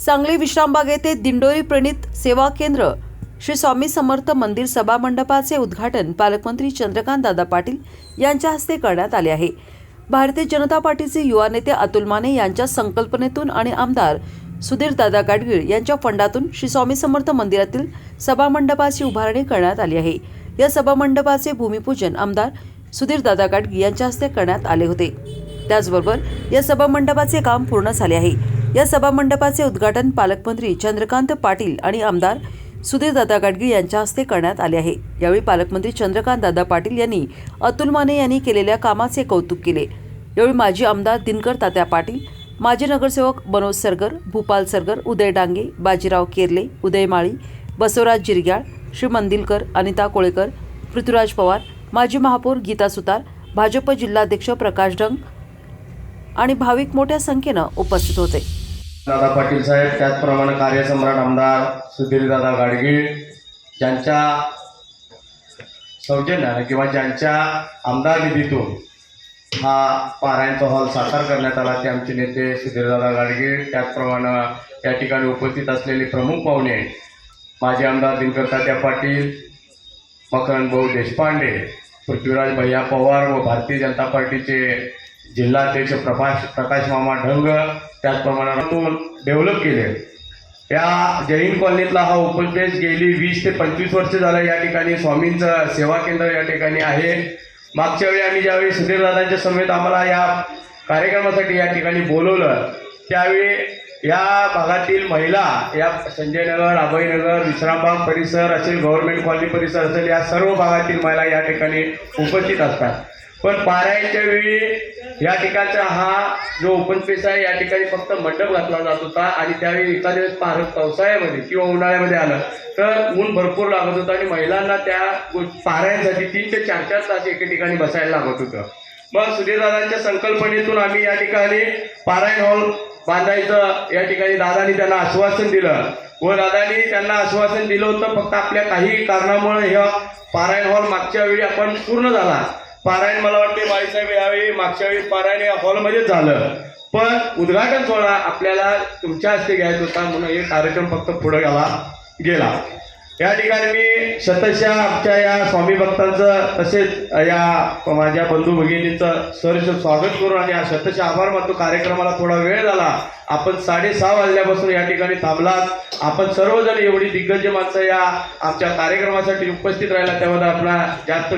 सांगली विश्रामबाग येथे दिंडोरी प्रणित सेवा केंद्र. श्री स्वामी समर्थ मंदिर सभा मंडपाचे उद्घाटन पालकमंत्री चंद्रकांत दादा पाटील यांच्या हस्ते करण्यात आले आहे. भारतीय जनता पार्टीचे युवा नेते अतुल माने यांच्या संकल्पनेतून आणि आमदार सुधीर दादा गाडगीळ यांच्या फंडातून श्री स्वामी समर्थ मंदिरातील सभा मंडपाची उभारणी करण्यात आली आहे. या सभा मंडपाचे भूमिपूजन आमदार सुधीर दादा गाडगी यांच्या हस्ते करण्यात आले होते. त्याचबरोबर या सभा मंडपाचे काम पूर्ण झाले आहे. या सभामंडपाचे उद्घाटन पालकमंत्री चंद्रकांत पाटील आणि आमदार सुधीर दादा गाडगी यांच्या हस्ते करण्यात आले आहे. यावेळी पालकमंत्री चंद्रकांत दादा पाटील यांनी अतुल माने यांनी केलेल्या कामाचे कौतुक केले. यावेळी माजी आमदार दिनकर तात्या पाटील माजी नगरसेवक मनोज सरगर भूपाल सरगर उदय डांगे बाजीराव केरले उदय माळी बसवराज जिरग्याळ श्री मंदिलकर अनिता कोळेकर पृथ्वीराज पवार माजी महापौर गीता सुतार भाजप जिल्हाध्यक्ष प्रकाश डंग आणि भाविक मोठ्या संख्येनं उपस्थित होते. दादा पाटील साहेब त्याचप्रमाणे कार्यसम्राट आमदार सुधीरदादा गाडगीळ ज्यांच्या सौजन्यानं किंवा ज्यांच्या आमदार निधीतून हा पारायणचा हॉल साकार करण्यात आला ते आमचे नेते सुधीरदादा गाडगीळ त्याचप्रमाणे या ठिकाणी उपस्थित असलेले प्रमुख पाहुणे माजी आमदार दिनकर तात्या पाटील मकरंद भाऊ देशपांडे पृथ्वीराज भैया पवार व भारतीय जनता पार्टीचे जिल्हाध्यक्ष प्रकाश प्रकाश मामा ढंग त्याचप्रमाणे डेव्हलप केले. या जैन कॉलनीतला हा उपदेश गेली वीस ते पंचवीस वर्ष झालं या ठिकाणी. स्वामींचं सेवा केंद्र या ठिकाणी आहे. मागच्या वेळी आम्ही ज्यावेळी सुधीरदादांच्या समेत आम्हाला या कार्यक्रमासाठी या ठिकाणी बोलवलं त्यावेळी या भागातील महिला या संजय नगर अभयनगर विश्रामबाग परिसर असेल गव्हर्नमेंट कॉलनी परिसर असेल या सर्व भागातील महिला या ठिकाणी उपस्थित असतात. पण पाऱ्यांच्या वेळी या ठिकाणचा हा जो ओपन स्पेस आहे या ठिकाणी फक्त मंडप घातला जात होता आणि त्यावेळी एखाद्या वेळेस पार पावसाळ्यामध्ये किंवा उन्हाळ्यामध्ये आलं तर ऊन भरपूर लागत होतं आणि महिलांना त्या पाहण्यासाठी तीन ते चार चार तास एके ठिकाणी बसायला लागत होतं. मग सुधीरदादांच्या संकल्पनेतून आम्ही या ठिकाणी पारायण हॉल बांधायचं. या ठिकाणी दादानी त्यांना आश्वासन दिलं. व दादानी त्यांना आश्वासन दिलं होतं फक्त आपल्या काही कारणामुळे हे पारायण हॉल मागच्या वेळी आपण पूर्ण झाला. पारायण मला वाटते बाळीसाहेब यावेळी मागच्या वेळी पारायण या हॉलमध्येच झालं. पण उद्घाटन सोहळा आपल्याला तुमच्या हस्ते घ्यायचा होता म्हणून हे कार्यक्रम फक्त पुढे गेला गेला. या ठिकाणी मी शतशा आमच्या या स्वामी भक्तांचं तसेच या माझ्या बंधू भगिनींचं सहर्ष स्वागत करून आणि या शतशा आभार मानतो. कार्यक्रमाला थोडा वेळ झाला. आपण साडेसहा वाजल्यापासून या ठिकाणी थांबलात. आपण सर्वजण एवढी दिग्गज माणसं या आमच्या कार्यक्रमासाठी उपस्थित राहिला. त्याबद्दल आपला जास्त